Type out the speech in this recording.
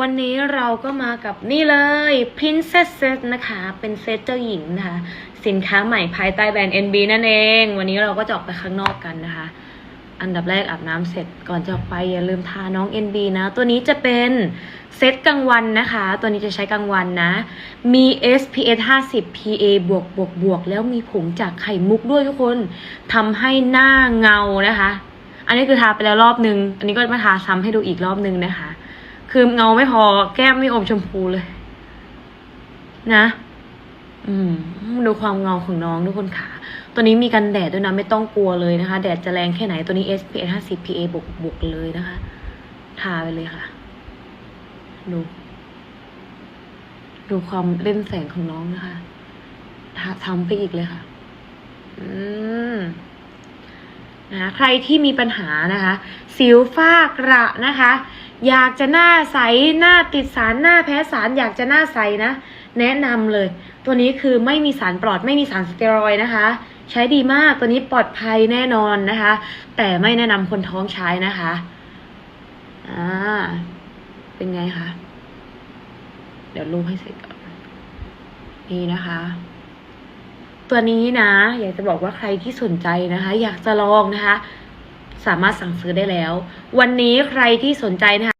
วันนี้เราก็มากับนี่เลย Princess Set นะคะ เป็นเซตเจ้าหญิงนะคะ สินค้าใหม่ภายใต้แบรนด์ NB นั่นเอง วันนี้เราก็จะออกไปข้างนอกกันนะคะ อันดับแรกอาบน้ำเสร็จก่อนจะออกไปอย่าลืมทาน้อง NB นะ ตัวนี้จะเป็นเซตกลางวันนะคะ ตัวนี้จะใช้กลางวันนะ มี SPF 50 PA บวกบวกบวกแล้วมีผงจากไข่มุกด้วยทุกคนทำให้หน้าเงานะคะ อันนี้คือทาไปแล้วรอบนึง อันนี้ก็มาทาซ้ำให้ดูอีกรอบนึงนะคะ คือเงาไม่พอแก้มไม่อมชมพูเลย นะ อืม ดูความเงาของน้องทุกคนค่ะ ตัวนี้มีกันแดดด้วยนะ ไม่ต้องกลัวเลยนะคะ แดดจะแรงแค่ไหนตัวนี้ SPF 50 PA บวกบวกเลยนะคะ ทาไปเลยค่ะ ดู ดูความเล่นแสงของน้องนะคะทาทำไปอีกเลยค่ะ อืมนะคะใครที่มีปัญหานะคะ สิวฝ้ากระนะคะ อยากจะหน้าใสหน้าติดสารหน้าแพ้สารอยากจะหน้าใสนะ แนะนำเลย ตัวนี้คือไม่มีสารปลอดไม่มีสารสเตียรอยนะคะ ใช้ดีมากตัวนี้ปลอดภัยแน่นอนนะคะ แต่ไม่แนะนำคนท้องใช้นะคะอ่าเป็นไงคะเดี๋ยวรูปให้เสร็จก่อนนี่นะคะตัวนี้นะ อยากจะบอกว่าใครที่สนใจนะคะ อยากจะลองนะคะ สามารถสั่งซื้อได้แล้ว วันนี้ใครที่สนใจนะคะ